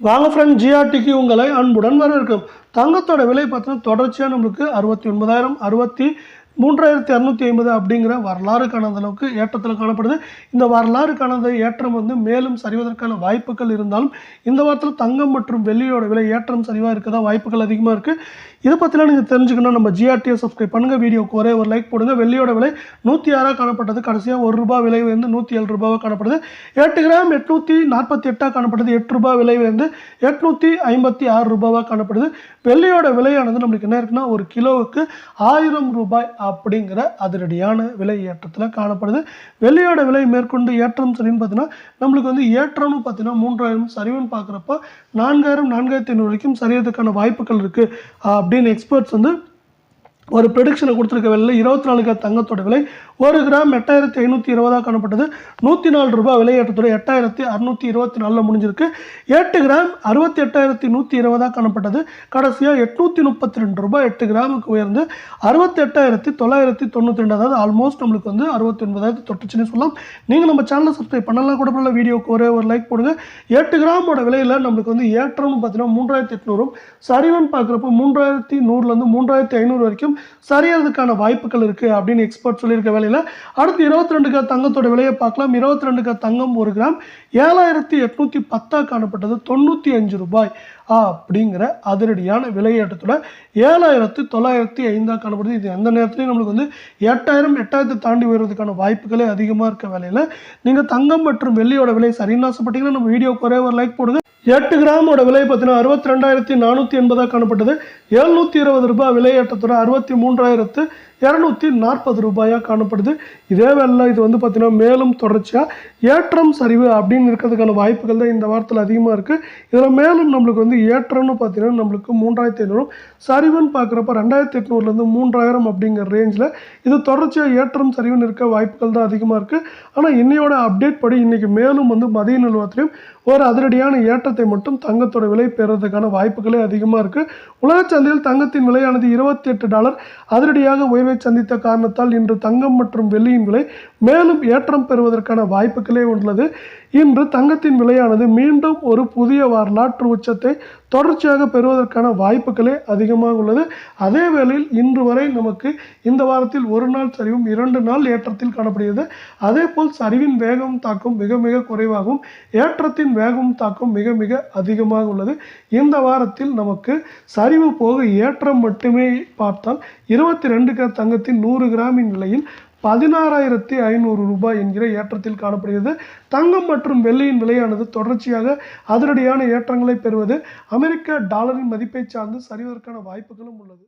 வாங்க ஃப்ரெண்ட் ஜிஆர்டிக்கு உங்களை அன்புடன் வரவேற்கும் தங்கத்தோட விலை பார்த்தீங்கன்னா தொடர்ச்சியாக நம்மளுக்கு அறுபத்தி ஒன்பதாயிரம் அறுபத்தி மூன்றாயிரத்தி இரநூத்தி ஐம்பது அப்படிங்கிற வரலாறு காணாத அளவுக்கு ஏற்றத்தில் காணப்படுது. இந்த வரலாறு காணாத ஏற்றம் வந்து மேலும் சரிவதற்கான வாய்ப்புகள் இருந்தாலும் இந்த வாரத்தில் தங்கம் மற்றும் வெள்ளியோட விலை ஏற்றம் சரிவாக இருக்கதா வாய்ப்புகள் அதிகமாக இருக்குது இதை பற்றிலாம் நீங்கள் தெரிஞ்சுக்கணும் நம்ம ஜிஆர்டியை சப்ஸ்கிரைப் பண்ணுங்கள் வீடியோக்கு ஒரே ஒரு லைக் போடுங்க. வெள்ளியோட விலை நூற்றி ஆறாக காணப்பட்டது. கடைசியாக ஒரு ரூபாய் விலை வந்து நூற்றி ஏழு ரூபாவாக காணப்படுது. எட்டு கிராம் எட்நூற்றி நாற்பத்தி எட்டாக காணப்பட்டது எட்டு ரூபாய் விலை வந்து எட்நூற்றி ஐம்பத்தி ஆறு ரூபாவாக காணப்படுது. வெள்ளியோட விலையானது நம்மளுக்கு என்ன இருக்குன்னா ஒரு கிலோவுக்கு ஆயிரம் ரூபாய் அப்படிங்கிற அதிரடியான விலை ஏற்றத்தில் காணப்படுது. வெள்ளியோட விலை மேற்கொண்டு ஏற்றம் சரின்னு பார்த்தீங்கன்னா நம்மளுக்கு வந்து ஏற்றம்னு பார்த்தீங்கன்னா மூன்றாயிரம் சரிவுன்னு பார்க்குறப்ப நான்காயிரம் நான்காயிரத்தி ஐநூறு வரைக்கும் சரியறதுக்கான வாய்ப்புகள் இருக்குது அப்படின்னு எக்ஸ்பர்ட்ஸ் வந்து ஒரு ப்ரெடிக்ஷனை கொடுத்துருக்க விலையில் இருபத்தி நாலு கிராம் தங்கத்தோட விலை ஒரு கிராம் எட்டாயிரத்தி ஐநூற்றி இருபதாக காணப்பட்டது. நூற்றி நாலு ரூபாய் விலையேற்றத்தோட எட்டாயிரத்தி அறுநூற்றி இருபத்தி நாலில் முடிஞ்சிருக்கு. எட்டு கிராம் அறுபத்தி எட்டாயிரத்தி நூற்றி இருபதாக காணப்பட்டது. கடைசியாக எட்நூற்றி முப்பத்தி ரெண்டு ரூபாய் எட்டு கிராமுக்கு உயர்ந்து அறுபத்தி எட்டாயிரத்தி தொள்ளாயிரத்தி தொண்ணூற்றி ரெண்டு. அதாவது ஆல்மோஸ்ட் நம்மளுக்கு வந்து அறுபத்தி ஒன்பதாயிரத்தி தொட்டுச்சுன்னு சொல்லலாம். நீங்கள் நம்ம சேனலை சப்ஸ்கிரைப் பண்ணலாம் கூட பண்ணல வீடியோக்கு ஒரே ஒரு லைக் போடுங்க. எட்டு கிராமோட விலையில் நம்மளுக்கு வந்து ஏற்றம்னு பார்த்தீங்கன்னா மூன்றாயிரத்தி எட்நூறும். சரிவன் பார்க்குறப்போ மூன்றாயிரத்தி நூறுலேருந்து மூன்றாயிரத்தி ஐநூறு வரைக்கும் சரியறதுக்கான வாய்ப்புகள் இருக்குது அப்படின்னு எக்ஸ்பர்ட் சொல்லியிருக்க வேலையில். அடுத்து இருபத்தி ரெண்டு கிராம் தங்கத்தோட விலையை பார்க்கலாம். இருபத்தி ரெண்டு கிராம் தங்கம் ஒரு கிராம். ஏழாயிரத்தி எட்நூற்றி பத்தாக காணப்பட்டது தொண்ணூற்றி அஞ்சு ரூபாய். அப்படிங்கிற அதிரடியான விலையேற்றத்தோட ஏழாயிரத்து தொள்ளாயிரத்தி ஐந்தாக காணப்படுது. இது எந்த நேரத்துலையும் நம்மளுக்கு வந்து எட்டாயிரம் எட்டாயிரத்தை தாண்டி வருவதற்கான வாய்ப்புகளே அதிகமாக இருக்க வேலையில். நீங்கள் தங்கம் மற்றும் வெள்ளியோட விலை சரின்னு ஆசைப்பட்டீங்கன்னா நம்ம வீடியோக்கு ஒரே ஒரு லைக் போடுங்க. எட்டு கிராமோட விலை பார்த்தீங்கன்னா அறுபத்தி ரெண்டாயிரத்தி நானூற்றி எண்பதாக காணப்பட்டது. எழுநூற்றி இருபது ரூபாய் விலையேற்றத்தோட அறுபத்தி மூன்றாயிரத்து இரநூத்தி நாற்பது ரூபாயாக காணப்படுது. இதே வேலை இது வந்து பார்த்தீங்கன்னா மேலும் தொடர்ச்சியாக ஏற்றம் சரிவு அப்படின்னு இருக்கிறதுக்கான வாய்ப்புகள் தான் இந்த வாரத்தில் அதிகமாக இருக்குது இதில் மேலும் நம்மளுக்கு வந்து ஏற்றம்னு பார்த்தீங்கன்னா நம்மளுக்கு மூன்றாயிரத்தி ஐநூறு சரிவுன்னு பார்க்குறப்ப ரெண்டாயிரத்தி எட்நூறுலேருந்து மூன்றாயிரம் அப்படிங்கிற ரேஞ்சில் இது தொடர்ச்சியாக ஏற்றம் சரிவுன்னு இருக்க வாய்ப்புகள் தான் அதிகமாக இருக்குது ஆனால் இன்னையோட அப்டேட் படி இன்றைக்கி மேலும் வந்து மதிய நிலவரத்திலையும் ஒரு அதிரடியான ஏற்றத்தை மட்டும் தங்கத்தோட விலை பெறுறதுக்கான வாய்ப்புகளே அதிகமாக இருக்குது உலகச் சந்தையில் தங்கத்தின் விலையானது இருபத்தி எட்டு டாலர் அதிரடியாக உயர்வை சந்தித்த காரணத்தால் இன்று தங்கம் மற்றும் வெள்ளியின் விலை மேலும் ஏற்றம் பெறுவதற்கான வாய்ப்புகளே உள்ளது. இன்று தங்கத்தின் விலையானது மீண்டும் ஒரு புதிய வரலாற்று உச்சத்தை தொடர்ச்சியாக பெறுவதற்கான வாய்ப்புகளே அதிகமாக உள்ளது. அதே வேளையில் இன்று வரை நமக்கு இந்த வாரத்தில் ஒரு நாள் சரிவும் இரண்டு நாள் ஏற்றத்தில் காணப்படுகிறது. அதே போல் சரிவின் வேகம் தாக்கம் மிக மிக குறைவாகவும் ஏற்றத்தின் வேகம் தாக்கம் மிக மிக அதிகமாக உள்ளது. இந்த வாரத்தில் நமக்கு சரிவு போக ஏற்றம் மட்டுமே பார்த்தால் இருபத்தி ரெண்டு கிராம் தங்கத்தின் நூறு கிராமின் நிலையில் பதினாறாயிரத்தி ஐநூறு ரூபாய் என்கிற ஏற்றத்தில் காணப்படுகிறது. தங்கம் மற்றும் வெள்ளியின் விலையானது தொடர்ச்சியாக அதிரடியான ஏற்றங்களை பெறுவது அமெரிக்க டாலரின் மதிப்பை சார்ந்து சரிவதற்கான வாய்ப்புகளும் உள்ளது.